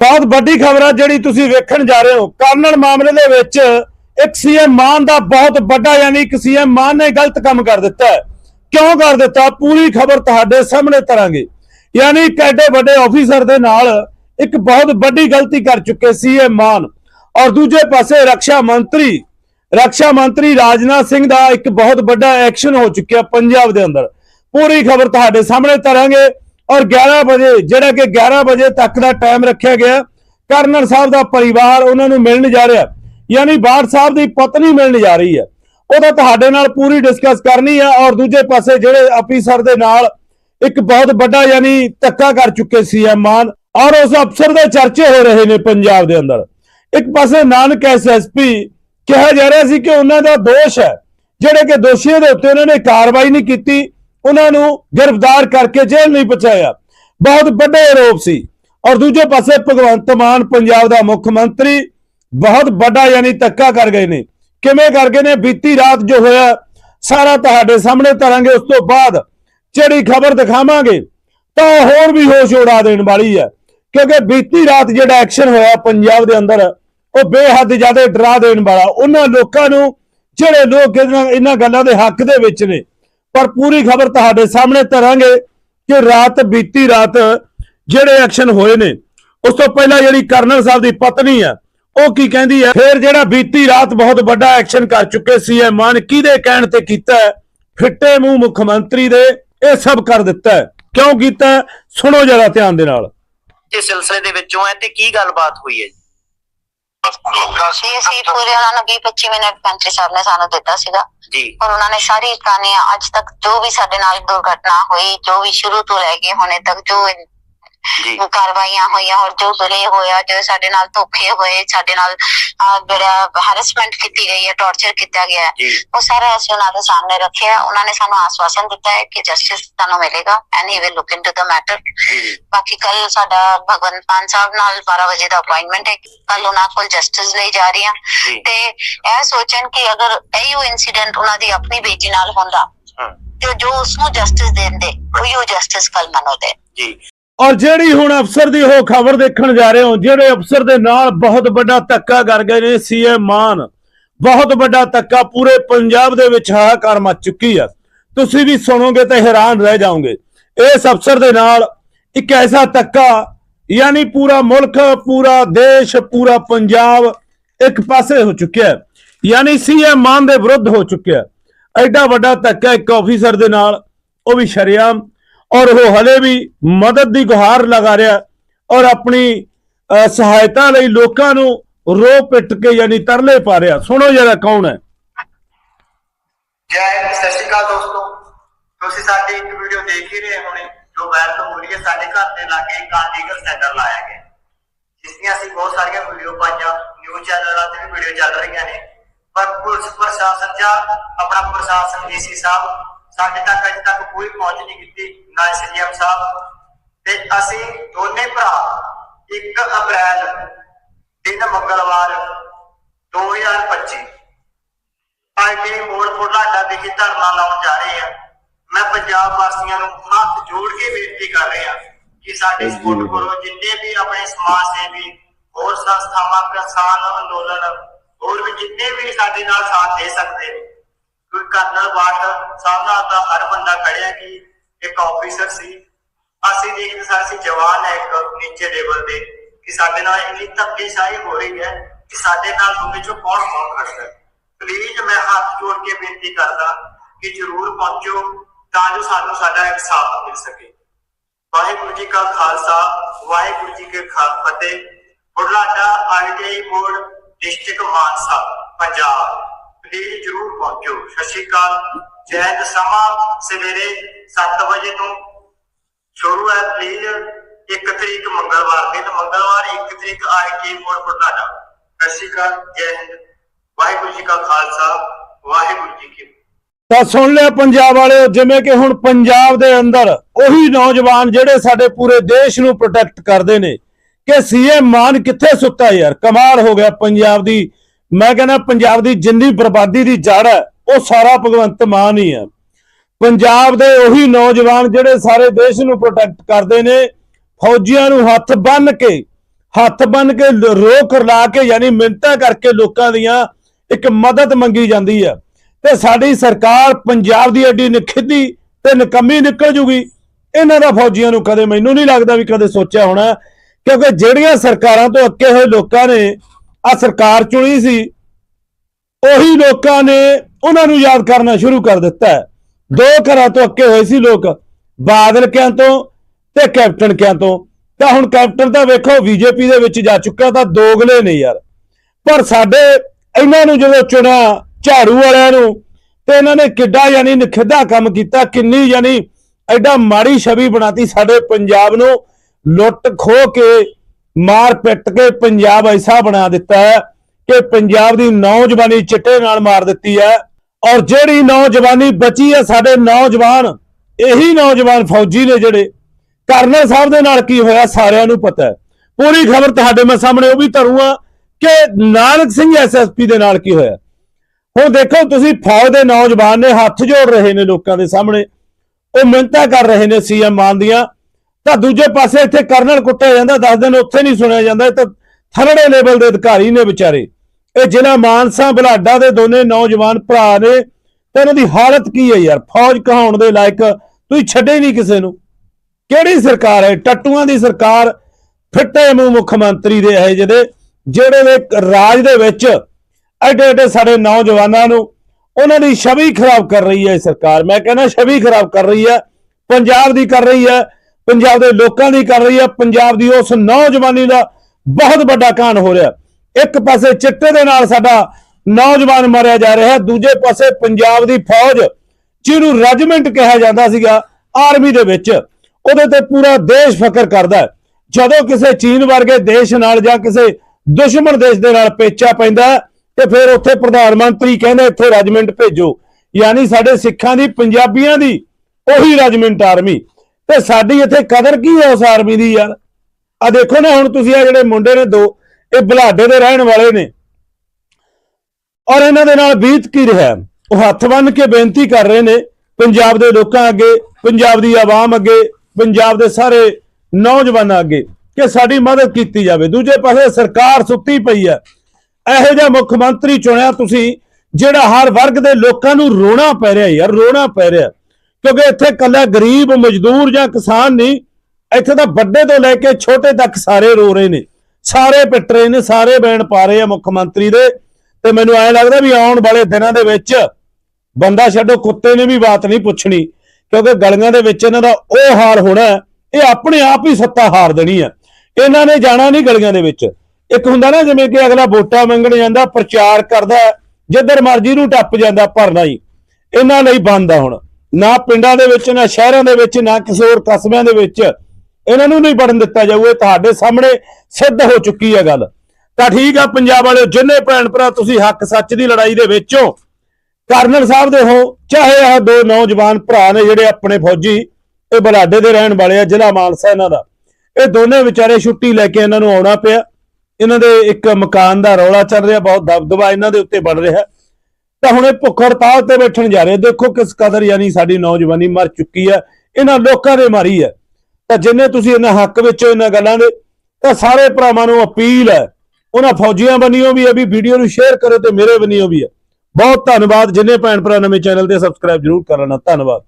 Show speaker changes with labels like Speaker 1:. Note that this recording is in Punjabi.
Speaker 1: ਬਹੁਤ ਵੱਡੀ ਖਬਰ ਆ ਜਿਹੜੀ ਤੁਸੀਂ ਵੇਖਣ ਜਾ ਰਹੇ ਹੋ। ਕਰਨਲ ਮਾਮਲੇ ਦੇ ਵਿੱਚ ਇੱਕ ਸੀਐਮ ਮਾਨ ਦਾ ਬਹੁਤ ਵੱਡਾ ਯਾਨੀ ਇੱਕ ਸੀਐਮ ਮਾਨ ਨੇ ਗਲਤ ਕੰਮ ਕਰ ਦਿੱਤਾ ਹੈ। ਕਿਉਂ ਕਰ ਦਿੱਤਾ? ਪੂਰੀ ਖਬਰ ਤੁਹਾਡੇ ਸਾਹਮਣੇ ਤਰਾਂਗੇ। ਯਾਨੀ ਇੱਕ ਐਡੇ ਵੱਡੇ ਆਫੀਸਰ ਦੇ ਨਾਲ ਇੱਕ ਬਹੁਤ ਵੱਡੀ ਗਲਤੀ ਕਰ ਚੁੱਕੇ ਸੀ ਸੀਐਮ ਮਾਨ। ਔਰ ਦੂਜੇ ਪਾਸੇ ਰੱਖਿਆ ਮੰਤਰੀ ਰੱਖਿਆ ਮੰਤਰੀ ਰਾਜਨਾਥ ਸਿੰਘ ਦਾ ਇੱਕ ਬਹੁਤ ਵੱਡਾ ਐਕਸ਼ਨ ਹੋ ਚੁੱਕਿਆ ਪੰਜਾਬ ਦੇ ਅੰਦਰ। ਪੂਰੀ ਖਬਰ ਤੁਹਾਡੇ ਸਾਹਮਣੇ ਤਰਾਂਗੇ। ਔਰ 11 ਵਜੇ, ਜਿਹੜਾ ਕਿ 11 ਵਜੇ ਤੱਕ ਦਾ ਟਾਈਮ ਰੱਖਿਆ ਗਿਆ, ਕਰਨਲ ਸਾਹਿਬ ਦਾ ਪਰਿਵਾਰ ਉਹਨਾਂ ਨੂੰ ਮਿਲਣ ਜਾ ਰਿਹਾ। ਯਾਨੀ ਬਾੜ ਸਾਹਿਬ ਦੀ ਪਤਨੀ ਮਿਲਣ ਜਾ ਰਹੀ ਹੈ। ਉਹ ਤੁਹਾਡੇ ਨਾਲ ਪੂਰੀ ਡਿਸਕਸ ਕਰਨੀ ਹੈ ਔਰ ਦੂਜੇ ਪਾਸੇ ਜਿਹੜੇ ਅਫੀਸਰ ਦੇ ਨਾਲ ਇੱਕ ਬਹੁਤ ਵੱਡਾ ਯਾਨੀ ਧੱਕਾ ਕਰ ਚੁੱਕੇ ਸੀ ਮਾਨ ਔਰ ਉਸ ਅਫਸਰ ਦੇ ਚਰਚੇ ਹੋ ਰਹੇ ਨੇ ਪੰਜਾਬ ਦੇ ਅੰਦਰ। ਇੱਕ ਪਾਸੇ ਨਾਨਕ ਐਸਐਸਪੀ ਕਿਹਾ ਜਾ ਰਿਹਾ ਸੀ ਕਿ ਉਹਨਾਂ ਦਾ ਦੋਸ਼ ਹੈ, ਜਿਹੜੇ ਕਿ ਦੋਸ਼ੀਆਂ ਦੇ ਉੱਤੇ ਉਹਨਾਂ ਨੇ ਕਾਰਵਾਈ ਨਹੀਂ ਕੀਤੀ ਉਹਨਾਂ ਨੂੰ ਗ੍ਰਿਫਤਾਰ ਕਰਕੇ ਜੇਲ੍ਹ ਨਹੀਂ ਪਹੁੰਚਾਇਆ। ਬਹੁਤ ਵੱਡੇ ਆਰੋਪ ਸੀ। ਔਰ ਦੂਜੇ ਪਾਸੇ ਭਗਵੰਤ ਮਾਨ ਪੰਜਾਬ ਦਾ ਮੁੱਖ ਮੰਤਰੀ ਬਹੁਤ ਵੱਡਾ ਯਾਨੀ ਧੱਕਾ ਕਰ ਗਏ ਨੇ। ਕਿਵੇਂ ਕਰ ਗਏ ਨੇ? ਬੀਤੀ ਰਾਤ ਜੋ ਹੋਇਆ, ਸਾਰਾ ਤੁਹਾਡੇ ਸਾਹਮਣੇ ਧਰਾਂਗੇ, ਉਸ ਤੋਂ ਬਾਅਦ ਜਿਹੜੀ ਖਬਰ ਦਿਖਾਵਾਂਗੇ, ਤਾਂ ਹੋਰ ਵੀ ਹੋਸ਼ ਉਡਾ ਦੇਣ ਵਾਲੀ ਹੈ। ਕਿਉਂਕਿ ਬੀਤੀ ਰਾਤ ਜਿਹੜਾ ਐਕਸ਼ਨ ਹੋਇਆ ਪੰਜਾਬ ਦੇ ਅੰਦਰ, ਉਹ ਬੇਹੱਦ ਜ਼ਿਆਦਾ ਡਰਾ ਦੇਣ ਵਾਲਾ। ਉਹਨਾਂ ਲੋਕਾਂ ਨੂੰ, ਜਿਹੜੇ ਲੋਕ ਇਹਨਾਂ ਇਹਨਾਂ ਗੱਲਾਂ ਦੇ ਹੱਕ ਦੇ ਵਿੱਚ ਨੇ ਪਰ ਪੂਰੀ ਖਬਰ ਤੁਹਾਡੇ ਸਾਹਮਣੇ ਧਰਾਂਗੇ ਕਿ ਰਾਤ ਬੀਤੀ ਰਾਤ ਜਿਹੜੇ ਐਕਸ਼ਨ ਹੋਏ ਨੇ, ਉਸ ਤੋਂ ਪਹਿਲਾਂ ਜਿਹੜੀ ਕਰਨਲ ਸਾਹਿਬ ਦੀ ਪਤਨੀ ਆ, ਉਹ ਕੀ ਕਹਿੰਦੀ ਹੈ ਫਿਰ ਜਿਹੜਾ ਬੀਤੀ ਰਾਤ ਬਹੁਤ ਵੱਡਾ ਐਕਸ਼ਨ ਕਰ ਚੁੱਕੇ ਸੀ, ਇਹ ਮਾਨ ਕਿਹਦੇ ਕਹਿਣ ਤੇ ਕੀਤਾ ਫਿੱਟੇ ਮੂੰਹ ਮੁੱਖ ਮੰਤਰੀ ਦੇ, ਇਹ ਸਭ ਕਰ ਦਿੱਤਾ ਕਿਉਂ ਕੀਤਾ ਸੁਣੋ ਜਰਾ ਧਿਆਨ ਦੇ ਨਾਲ।
Speaker 2: ਇਸ ਸਿਲਸਿਲੇ ਦੇ ਵਿੱਚੋਂ ਹੈ ਤੇ ਕੀ ਗੱਲਬਾਤ ਹੋਈ ਹੈ ਜੀ
Speaker 3: ਅਸੀਂ ਪੂਰੇ ਉਹਨਾਂ ਨੂੰ 20 25 ਮਿੰਟ ਮੰਤਰੀ ਸਾਹਿਬ ਨੇ ਸਾਨੂੰ ਦਿੱਤਾ ਸੀਗਾ।
Speaker 2: ਜੀ।
Speaker 3: ਔਰ ਉਹਨਾਂ ਨੇ ਸਾਰੀ ਕਹਾਣੀਆਂ ਅੱਜ ਤੱਕ ਜੋ ਵੀ ਸਾਡੇ ਨਾਲ ਦੁਰਘਟਨਾ ਹੋਈ ਜੋ ਵੀ ਸ਼ੁਰੂ ਤੋਂ ਲੈ ਕੇ ਹੁਣੇ ਤੱਕ ਜੀ ਕਾਰਵਾਈਆਂ ਹੋਈਆਂ ਔਰ ਜੋ ਬਲੇ ਹੋਇਆ ਜੋ ਸਾਡੇ ਨਾਲ ਧੋਖੇ ਹੋਏ ਸਾਡੇ ਨਾਲ ਜਿਹੜਾ ਹੈਰੈਸਮੈਂਟ ਕੀਤੀ ਗਈ ਹੈ ਟੌਰਚਰ ਕੀਤਾ ਗਿਆ ਹੈ ਉਹ ਸਾਰਾ ਅਸੀਂ ਉਹਨਾਂ ਦੇ ਸਾਹਮਣੇ ਰੱਖਿਆ। ਉਹਨਾਂ ਨੇ ਸਾਨੂੰ ਆਸਵਾਸਨ ਦਿੱਤਾ ਹੈ ਕਿ ਜਸਟਿਸ ਤੁਹਾਨੂੰ ਮਿਲੇਗਾ and he will look into the matter ਬਾਕੀ ਕੱਲ ਸਾਡਾ ਭਗਵੰਤ ਮਾਨ ਸਾਹਿਬ ਨਾਲ 12 ਵਜੇ ਦਾ ਅਪਾਇੰਟਮੈਂਟ ਹੈ। ਕੱਲ ਉਹਨਾਂ ਕੋਲ ਜਸਟਿਸ ਲਈ ਜਾ ਰਹੀ ਹਾਂ। ਤੇ ਇਹ ਸੋਚਣ ਕਿ ਅਗਰ ਇਹੋ ਇਨਸੀਡੈਂਟ ਉਹਨਾਂ ਦੀ ਆਪਣੀ ਬੇਟੀ ਨਾਲ ਹੁੰਦਾ ਤੇ ਜੋ ਉਸਨੂੰ ਜਸਟਿਸ ਦੇਂਦੇ ਉਹੀ ਜਸਟਿਸ ਕੱਲ ਮਨੋਦੇ
Speaker 2: ਜੀ।
Speaker 1: ਔਰ ਜਿਹੜੀ ਹੁਣ ਅਫਸਰ ਦੀ ਉਹ ਖਬਰ ਦੇਖਣ ਜਾ ਰਹੇ ਹੋ, ਜਿਹੜੇ ਅਫਸਰ ਦੇ ਨਾਲ ਬਹੁਤ ਵੱਡਾ ਧੱਕਾ ਕਰ ਗਏ ਨੇ ਸੀਐਮ ਮਾਨ। ਬਹੁਤ ਵੱਡਾ ਧੱਕਾ ਪੂਰੇ ਪੰਜਾਬ ਦੇ ਵਿੱਚ ਹਾਹਾਕਾਰ ਮਚ ਚੁੱਕੀ ਆ। ਤੁਸੀਂ ਵੀ ਸੁਣੋਗੇ ਤਾਂ ਹੈਰਾਨ ਰਹਿ ਜਾਓਗੇ। ਇਸ ਅਫਸਰ ਦੇ ਨਾਲ ਇੱਕ ਐਸਾ ਧੱਕਾ, ਯਾਨੀ ਪੂਰਾ ਮੁਲਕ, ਪੂਰਾ ਦੇਸ਼, ਪੂਰਾ ਪੰਜਾਬ ਇੱਕ ਪਾਸੇ ਹੋ ਚੁੱਕਿਆ ਹੈ। ਯਾਨੀ ਸੀਐਮ ਮਾਨ ਦੇ ਵਿਰੁੱਧ ਹੋ ਚੁੱਕਿਆ ਐਡਾ ਵੱਡਾ ਧੱਕਾ ਇੱਕ ਆਫੀਸਰ ਦੇ ਨਾਲ, ਉਹ ਵੀ ਸ਼ਰੇਆਮ ਔਰ ਉਹ ਹਲੇ ਵੀ ਮਦਦ ਦੀ ਗੁਹਾਰ ਲਗਾ ਰਿਹਾ ਔਰ ਆਪਣੀ ਸਹਾਇਤਾ ਲਈ ਲੋਕਾਂ ਨੂੰ ਰੋ ਪਿੱਟ ਕੇ ਯਾਨੀ ਤਰਲੇ ਪਾ ਰਿਹਾ। ਸੁਣੋ ਜਰਾ ਕੌਣ ਹੈ।
Speaker 4: ਜੈ ਸਤਿ ਸ਼੍ਰੀ ਅਕਾਲ ਦੋਸਤੋ। ਤੁਸੀਂ ਸਾਡੀ ਇੱਕ ਵੀਡੀਓ ਦੇਖ ਹੀ ਰਹੇ ਹੋਣੇ, ਜੋ ਵਾਇਰਲ ਹੋ ਰਹੀ ਹੈ। ਸਾਡੇ ਘਰ ਦੇ ਲਾਗੇ ਇੱਕ ਸੈਂਟਰ ਲਾਇਆ ਗਿਆ। ਜਿਸ ਦੀਆਂ ਅਸੀਂ ਬਹੁਤ ਸਾਰੀਆਂ ਵੀਡੀਓ ਪਾਈਆਂ, ਨਿਊਜ਼ ਚੈਨਲਾਂ ਤੇ ਵੀ ਵੀਡੀਓ ਚੱਲ ਰਹੀਆਂ ਨੇ। ਪਰ ਪੁਲਿਸ ਪ੍ਰਸ਼ਾਸਨ ਜਾਂ ਆਪਣਾ ਪ੍ਰਸ਼ਾਸਨ ਡੀਸੀ ਸਾਹਿਬ ਸਾਡੇ ਤੱਕ ਅਜੇ ਤੱਕ ਕੋਈ ਪਹੁੰਚ ਨਹੀਂ ਕੀਤੀ ਨਾ ਐਸਡੀਐਮ ਸਾਹਿਬ। ਤੇ ਅਸੀਂ ਦੋਨੇ ਭਰਾ 1 ਅਪ੍ਰੈਲ ਦਿਨ ਮੰਗਲਵਾਰ 2025 ਆਈਟੀ ਮੋੜ ਫੁੱਲਾਡਾ ਵਿਖੇ ਧਰਨਾ ਲਾਉਣ ਜਾ ਰਹੇ ਹਾਂ। ਮੈਂ ਪੰਜਾਬ ਵਾਸੀਆਂ ਨੂੰ ਹੱਥ ਜੋੜ ਕੇ ਬੇਨਤੀ ਕਰ ਰਿਹਾ ਕਿ ਸਾਡੀ ਸਪੋਰਟ ਕਰੋ ਜਿੰਨੇ ਵੀ ਆਪਣੇ ਸਮਾਜ ਸੇਵੀ ਹੋਰ ਸੰਸਥਾਵਾਂ ਕਿਸਾਨ ਅੰਦੋਲਨ ਹੋਰ ਵੀ ਜਿੰਨੇ ਵੀ ਸਾਡੇ ਨਾਲ ਸਾਥ ਦੇ ਸਕਦੇ ਨੇ ਕੋਈ ਕਰਨਲ ਬਾਟ ਸਾਹਿਬ ਨਾਲ ਤਾਂ ਹਰ ਬੰਦਾ ਖੜਿਆ ਕਿ ਇੱਕ ਆਫੀਸਰ ਸੀ। ਅਸੀਂ ਦੇਖਦੇ ਸਾਂ ਅਸੀਂ ਜਵਾਨ ਹੈ ਇੱਕ ਨੀਚੇ ਲੈਵਲ ਦੇ ਕਿ ਸਾਡੇ ਨਾਲ ਇੰਨੀ ਧੱਕੇਸ਼ਾਹੀ ਹੋ ਰਹੀ ਹੈ ਕਿ ਸਾਡੇ ਨਾਲ ਦੋਵੇਂ ਚੋਂ ਕੌਣ ਕੌਣ ਖੜਦਾ ਪਲੀਜ਼ ਮੈਂ ਹੱਥ ਜੋੜ ਕੇ ਬੇਨਤੀ ਕਰਦਾ ਕਿ ਜਰੂਰ ਪਹੁੰਚੋ ਤਾਂ ਜੋ ਸਾਨੂੰ ਸਾਡਾ ਇਨਸਾਫ ਮਿਲ ਸਕੇ। ਵਾਹਿਗੁਰੂ ਜੀ ਕਾ ਖਾਲਸਾ, ਵਾਹਿਗੁਰੂ ਜੀ ਕੀ ਫਤਿਹ। Budhlada ITI board, district Mansa, Punjab. Please ਜਰੂਰ ਪਹੁੰਚੋ। ਸਤਿ ਸ਼੍ਰੀ ਅਕਾਲ। ਜੈ ਸਮਾਂ ਸਵੇਰੇ 7 ਵਜੇ ਤੋਂ ਸ਼ੁਰੂ ਹੈ ਪਲੀਜ਼ 1 ਤਰੀਕ ਮੰਗਲਵਾਰ ਦਿਨ। ਮੰਗਲਵਾਰ 1 ਤਰੀਕ ਆਈਟੀ ਮੋੜ ਬੁਢਲਾਡਾ ਸਤਿ ਸ਼੍ਰੀ ਅਕਾਲ। ਜੈ ਹਿੰਦ। ਵਾਹਿਗੁਰੂ ਜੀ ਕਾ ਖਾਲਸਾ। ਵਾਹਿਗੁਰੂ ਜੀ ਕੀ
Speaker 1: ਤਾਂ ਸੁਣ ਲਿਆ ਪੰਜਾਬ ਵਾਲਿਓ, ਜਿਵੇਂ ਕਿ ਹੁਣ ਪੰਜਾਬ ਦੇ ਅੰਦਰ ਉਹੀ ਨੌਜਵਾਨ ਜਿਹੜੇ ਸਾਡੇ ਪੂਰੇ ਦੇਸ਼ ਨੂੰ ਪ੍ਰੋਟੈਕਟ ਕਰਦੇ ਨੇ ਕਿ ਸੀਐਮ ਮਾਨ ਕਿੱਥੇ ਸੁੱਤਾ ਯਾਰ? ਕਮਾਲ ਹੋ ਗਿਆ ਪੰਜਾਬ ਦੀ ਮੈਂ ਕਹਿੰਦਾ ਪੰਜਾਬ ਦੀ ਜਿੰਨੀ ਬਰਬਾਦੀ ਦੀ ਜੜ ਹੈ, ਉਹ ਸਾਰਾ ਭਗਵੰਤ ਮਾਨ ਹੀ ਹੈ। ਪੰਜਾਬ ਦੇ ਉਹੀ ਨੌਜਵਾਨ ਜਿਹੜੇ ਸਾਰੇ ਦੇਸ਼ ਨੂੰ ਪ੍ਰੋਟੈਕਟ ਕਰਦੇ ਨੇ, ਫੌਜੀਆਂ ਨੂੰ ਹੱਥ ਬੰਨ ਕੇ, ਹੱਥ ਬੰਨ ਕੇ ਰੋਕ ਰਲਾ ਕੇ ਯਾਨੀ ਮਿੰਨਤਾਂ ਕਰਕੇ ਲੋਕਾਂ ਦੀਆਂ ਇੱਕ ਮਦਦ ਮੰਗੀ ਜਾਂਦੀ ਹੈ। ਤੇ ਸਾਡੀ ਸਰਕਾਰ ਪੰਜਾਬ ਦੀ ਐਡੀ ਨਖਿੱਧੀ ਤੇ ਨਕੰਮੀ ਨਿਕਲ ਜੂਗੀ, ਇਹਨਾਂ ਦਾ ਫੌਜੀਆਂ ਨੂੰ ਕਦੇ ਮੈਨੂੰ ਨਹੀਂ ਲੱਗਦਾ ਵੀ ਕਦੇ ਸੋਚਿਆ ਹੋਣਾ, ਕਿਉਂਕਿ ਜਿਹੜੀਆਂ ਸਰਕਾਰਾਂ ਤੋਂ ਅੱਕੇ ਹੋਏ ਲੋਕਾਂ ਨੇ ਆ ਸਰਕਾਰ ਚੁਣੀ ਸੀ, ਉਹੀ ਲੋਕਾਂ ਨੇ ਉਹਨਾਂ ਨੂੰ ਯਾਦ ਕਰਨਾ ਸ਼ੁਰੂ ਕਰ ਦਿੱਤਾ ਦੋ ਘਰਾਂ ਤੋਂ ਅੱਕੇ ਹੋਏ ਸੀ ਲੋਕ, ਬਾਦਲ ਕਿਆਂ ਤੋਂ ਤੇ ਕੈਪਟਨ ਕਿਆਂ ਤੋਂ। ਤਾਂ ਹੁਣ ਕੈਪਟਨ ਤਾਂ ਵੇਖੋ, ਬੀਜੇਪੀ ਦੇ ਵਿੱਚ ਜਾ ਚੁੱਕਾ ਤਾਂ ਦੋਗਲੇ ਨੇ ਯਾਰ। ਪਰ ਸਾਡੇ ਇਹਨਾਂ ਨੂੰ ਜਦੋਂ ਚੁਣਾ ਝਾੜੂ ਵਾਲਿਆਂ ਨੂੰ, ਤੇ ਇਹਨਾਂ ਨੇ ਕਿੱਡਾ ਯਾਨੀ ਨਖਿੱਧਾ ਕੰਮ ਕੀਤਾ, ਕਿੰਨੀ ਯਾਨੀ ਐਡਾ ਮਾੜੀ ਛਵੀ ਬਣਾਤੀ ਸਾਡੇ ਪੰਜਾਬ ਨੂੰ, ਲੁੱਟ ਖੋ ਕੇ ਮਾਰ ਪਿੱਟ ਕੇ ਪੰਜਾਬ ਐਸਾ ਬਣਾ ਦਿੱਤਾ ਹੈ ਕਿ ਪੰਜਾਬ ਦੀ ਨੌਜਵਾਨੀ ਚਿੱਟੇ ਨਾਲ ਮਾਰ ਦਿੱਤੀ ਹੈ। ਔਰ ਜਿਹੜੀ ਨੌਜਵਾਨੀ ਬਚੀ ਹੈ, ਸਾਡੇ ਨੌਜਵਾਨ, ਇਹੀ ਨੌਜਵਾਨ ਫੌਜੀ ਨੇ ਜਿਹੜੇ, ਕਰਨਲ ਸਾਹਿਬ ਦੇ ਨਾਲ ਕੀ ਹੋਇਆ ਸਾਰਿਆਂ ਨੂੰ ਪਤਾ ਹੈ। ਪੂਰੀ ਖਬਰ ਤੁਹਾਡੇ ਮੈਂ ਸਾਹਮਣੇ ਉਹ ਵੀ ਧਰੂੰਗਾ ਕਿ ਨਾਨਕ ਸਿੰਘ ਐਸਐਸਪੀ ਦੇ ਨਾਲ ਕੀ ਹੋਇਆ। ਹੁਣ ਦੇਖੋ, ਤੁਸੀਂ ਫੌਜ ਦੇ ਨੌਜਵਾਨ ਨੇ ਹੱਥ ਜੋੜ ਰਹੇ ਨੇ ਲੋਕਾਂ ਦੇ ਸਾਹਮਣੇ। ਉਹ ਮਿਹਨਤਾਂ ਕਰ ਰਹੇ ਨੇ ਸੀਐਮ ਮਾਨ ਦੀਆਂ। ਤਾਂ ਦੂਜੇ ਪਾਸੇ ਇੱਥੇ ਕਰਨਲ ਕੁੱਟਿਆ ਜਾਂਦਾ 10 ਦਿਨ ਉੱਥੇ ਨਹੀਂ ਸੁਣਿਆ ਜਾਂਦਾ, ਇਹ ਤਾਂ ਥਰੜੇ ਲੈਵਲ ਦੇ ਅਧਿਕਾਰੀ ਨੇ ਵਿਚਾਰੇ। ਇਹ ਜ਼ਿਲ੍ਹਾ ਮਾਨਸਾ, ਬਲਾਡਾ ਦੇ ਦੋਨੇ ਨੌਜਵਾਨ ਭਰਾ ਨੇ, ਤੇ ਇਹਨਾਂ ਦੀ ਹਾਲਤ ਕੀ ਹੈ ਯਾਰ? ਫੌਜ ਕਹਾਉਣ ਦੇ ਲਾਇਕ ਤੁਸੀਂ ਛੱਡੇ ਨਹੀਂ ਕਿਸੇ ਨੂੰ। ਕਿਹੜੀ ਸਰਕਾਰ ਹੈ? ਟੱਟੂਆਂ ਦੀ ਸਰਕਾਰ, ਫਿੱਟੇ ਮੂੰਹ ਮੁੱਖ ਮੰਤਰੀ ਦੇ ਹੈ ਜਿਹਦੇ ਜਿਹੜੇ ਦੇ ਰਾਜ ਦੇ ਵਿੱਚ ਐਡੇ ਐਡੇ ਸਾਡੇ ਨੌਜਵਾਨਾਂ ਨੂੰ ਉਹਨਾਂ ਦੀ ਛਵੀ ਖਰਾਬ ਕਰ ਰਹੀ ਹੈ ਇਹ ਸਰਕਾਰ। ਮੈਂ ਕਹਿੰਦਾ ਛਵੀ ਖਰਾਬ ਕਰ ਰਹੀ ਹੈ, ਪੰਜਾਬ ਦੀ ਕਰ ਰਹੀ ਹੈ ਪੰਜਾਬ ਦੇ ਲੋਕਾਂ ਦੀ ਕਰ ਰਹੀ ਹੈ ਪੰਜਾਬ ਦੀ ਉਸ ਨੌਜਵਾਨੀ ਦਾ ਬਹੁਤ ਵੱਡਾ ਕਾਣ ਹੋ ਰਿਹਾ। ਇੱਕ ਪਾਸੇ ਚਿੱਟੇ ਦੇ ਨਾਲ ਸਾਡਾ ਨੌਜਵਾਨ ਮਾਰਿਆ ਜਾ ਰਿਹਾ। ਹੈ ਦੂਜੇ ਪਾਸੇ ਪੰਜਾਬ ਦੀ ਫੌਜ, ਜਿਹਨੂੰ ਰੈਜੀਮੈਂਟ ਕਿਹਾ ਜਾਂਦਾ ਸੀਗਾ ਆਰਮੀ ਦੇ ਵਿੱਚ, ਉਹਦੇ ਤੇ ਪੂਰਾ ਦੇਸ਼ ਫਕਰ ਕਰਦਾ ਜਦੋਂ ਕਿਸੇ ਚੀਨ ਵਰਗੇ ਦੇਸ਼ ਨਾਲ ਜਾਂ ਕਿਸੇ ਦੁਸ਼ਮਣ ਦੇਸ਼ ਦੇ ਨਾਲ ਪੇਚਾ ਪੈਂਦਾ ਤੇ ਫਿਰ ਉੱਥੇ ਪ੍ਰਧਾਨ ਮੰਤਰੀ ਕਹਿੰਦੇ, ਇੱਥੇ ਰੈਜੀਮੈਂਟ ਭੇਜੋ। ਯਾਨੀ ਸਾਡੇ ਸਿੱਖਾਂ ਦੀ, ਪੰਜਾਬੀਆਂ ਦੀ ਉਹੀ ਰੈਜੀਮੈਂਟ ਆਰਮੀ। ਤੇ ਸਾਡੀ ਇੱਥੇ ਕਦਰ ਕੀ ਹੈ ਉਸ ਆਰਮੀ ਦੀ ਯਾਰ? ਆ ਦੇਖੋ ਨਾ, ਹੁਣ ਤੁਸੀਂ ਆ ਜਿਹੜੇ ਮੁੰਡੇ ਨੇ ਦੋ, ਇਹ ਬਲਾਡੇ ਦੇ ਰਹਿਣ ਵਾਲੇ ਨੇ। ਔਰ ਇਹਨਾਂ ਦੇ ਨਾਲ ਬੀਤ ਕੀ ਰਿਹਾ? ਉਹ ਹੱਥ ਬੰਨ ਕੇ ਬੇਨਤੀ ਕਰ ਰਹੇ ਨੇ, ਪੰਜਾਬ ਦੇ ਲੋਕਾਂ ਅੱਗੇ, ਪੰਜਾਬ ਦੀ ਆਵਾਮ ਅੱਗੇ, ਪੰਜਾਬ ਦੇ ਸਾਰੇ ਨੌਜਵਾਨਾਂ ਅੱਗੇ, ਕਿ ਸਾਡੀ ਮਦਦ ਕੀਤੀ ਜਾਵੇ। ਦੂਜੇ ਪਾਸੇ ਸਰਕਾਰ ਸੁੱਤੀ ਪਈ ਹੈ ਇਹੋ ਜਿਹਾ ਮੁੱਖ ਮੰਤਰੀ ਚੁਣਿਆ ਤੁਸੀਂ, ਜਿਹੜਾ ਹਰ ਵਰਗ ਦੇ ਲੋਕਾਂ ਨੂੰ ਰੋਣਾ ਪੈ ਰਿਹਾ ਯਾਰ, ਰੋਣਾ ਪੈ ਰਿਹਾ। ਕਿਉਂਕਿ ਇੱਥੇ ਕੱਲਾ ਗਰੀਬ, ਮਜ਼ਦੂਰ ਜਾਂ ਕਿਸਾਨ ਨਹੀਂ, ਇੱਥੇ ਤਾਂ ਵੱਡੇ ਤੋਂ ਲੈ ਕੇ ਛੋਟੇ ਤੱਕ ਸਾਰੇ ਰੋ ਰਹੇ ਨੇ। ਸਾਰੇ ਪਿੱਟ ਰਹੇ ਨੇ, ਸਾਰੇ ਬੈਣ ਪਾ ਰਹੇ ਆ ਮੁੱਖ ਮੰਤਰੀ ਦੇ। ਤੇ ਮੈਨੂੰ ਐਂ ਲੱਗਦਾ ਵੀ ਆਉਣ ਵਾਲੇ ਦਿਨਾਂ ਦੇ ਵਿੱਚ ਬੰਦਾ ਛੱਡੋ, ਕੁੱਤੇ ਨੇ ਵੀ ਬਾਤ ਨਹੀਂ ਪੁੱਛਣੀ, ਕਿਉਂਕਿ ਗਲੀਆਂ ਦੇ ਵਿੱਚ ਇਹਨਾਂ ਦਾ ਉਹ ਹਾਲ ਹੋਣਾ, ਇਹ ਆਪਣੇ ਆਪ ਹੀ ਸੱਤਾ ਹਾਰ ਦੇਣੀ ਹੈ ਇਹਨਾਂ ਨੇ ਜਾਣਾ ਨਹੀਂ ਗਲੀਆਂ ਦੇ ਵਿੱਚ। ਇੱਕ ਹੁੰਦਾ ਨਾ, ਜਿਵੇਂ ਕਿ ਅਗਲਾ ਵੋਟਾਂ ਮੰਗਣ ਜਾਂਦਾ, ਪ੍ਰਚਾਰ ਕਰਦਾ, ਜਿੱਧਰ ਮਰਜ਼ੀ ਨੂੰ ਟੱਪ ਜਾਂਦਾ ਭਰਨਾ ਹੀ ਇਹਨਾਂ ਲਈ ਬੰਦ ਆ ਹੁਣ। ਨਾ ਪਿੰਡਾਂ ਦੇ ਵਿੱਚ, ਨਾ ਸ਼ਹਿਰਾਂ ਦੇ ਵਿੱਚ, ਨਾ ਕਿਸੇ ਹੋਰ ਕਸਬਿਆਂ ਦੇ ਵਿੱਚ ਇਹਨਾਂ ਨੂੰ ਨਹੀਂ ਵੜਨ ਦਿੱਤਾ ਜਾਊ। ਇਹ ਤੁਹਾਡੇ ਸਾਹਮਣੇ ਸਿੱਧ ਹੋ ਚੁੱਕੀ ਹੈ ਗੱਲ। ਤਾਂ ਠੀਕ ਆ ਪੰਜਾਬ ਵਾਲਿਓ, ਜਿੰਨੇ ਭੈਣ ਭਰਾ ਤੁਸੀਂ ਹੱਕ ਸੱਚ ਦੀ ਲੜਾਈ ਦੇ ਵਿੱਚੋਂ ਕਰਨਲ ਸਾਹਿਬ ਦੇ ਹੋ, ਚਾਹੇ ਆਹ ਦੋ ਨੌਜਵਾਨ ਭਰਾ ਨੇ ਜਿਹੜੇ ਆਪਣੇ ਫੌਜੀ, ਇਹ ਬਲਾਡੇ ਦੇ ਰਹਿਣ ਵਾਲੇ ਆ, ਜ਼ਿਲ੍ਹਾ ਮਾਨਸਾ ਇਹਨਾਂ ਦਾ। ਇਹ ਦੋਨੇ ਵਿਚਾਰੇ ਛੁੱਟੀ ਲੈ ਕੇ ਇਹਨਾਂ ਨੂੰ ਆਉਣਾ ਪਿਆ। ਇਹਨਾਂ ਦੇ ਇੱਕ ਮਕਾਨ ਦਾ ਰੌਲਾ ਚੱਲ ਰਿਹਾ, ਬਹੁਤ ਦਬਦਬਾ ਇਹਨਾਂ ਦੇ ਉੱਤੇ ਬਣ ਰਿਹਾ। ਤਾਂ ਹੁਣ ਇਹ ਭੁੱਖ ਹੜਤਾਲ ਤੇ ਬੈਠਣ ਜਾ ਰਹੇ ਦੇਖੋ ਕਿਸ ਕਦਰ ਯਾਨੀ ਸਾਡੀ ਨੌਜਵਾਨੀ ਮਰ ਚੁੱਕੀ ਹੈ। ਇਹਨਾਂ ਲੋਕਾਂ ਦੇ ਮਾਰੀ ਹੈ। ਤਾਂ ਜਿੰਨੇ ਤੁਸੀਂ ਇਹਨਾਂ ਹੱਕ ਵਿੱਚ ਇਹਨਾਂ ਗੱਲਾਂ ਦੇ ਤਾਂ ਸਾਰੇ ਭਰਾਵਾਂ ਨੂੰ ਅਪੀਲ ਹੈ। ਉਹਨਾਂ ਫੌਜੀਆਂ ਬੰਨਿਓ ਵੀ ਹੈ, ਵੀ ਵੀਡੀਓ ਨੂੰ ਸ਼ੇਅਰ ਕਰੋ ਤੇ ਮੇਰੇ ਬੰਨਿਓ ਵੀ ਹੈ। ਬਹੁਤ ਧੰਨਵਾਦ। ਜਿੰਨੇ ਭੈਣ ਭਰਾ ਨਵੇਂ ਚੈਨਲ ਤੇ ਸਬਸਕ੍ਰਾਈਬ ਜਰੂਰ ਕਰ ਲੈਣਾ ਧੰਨਵਾਦ।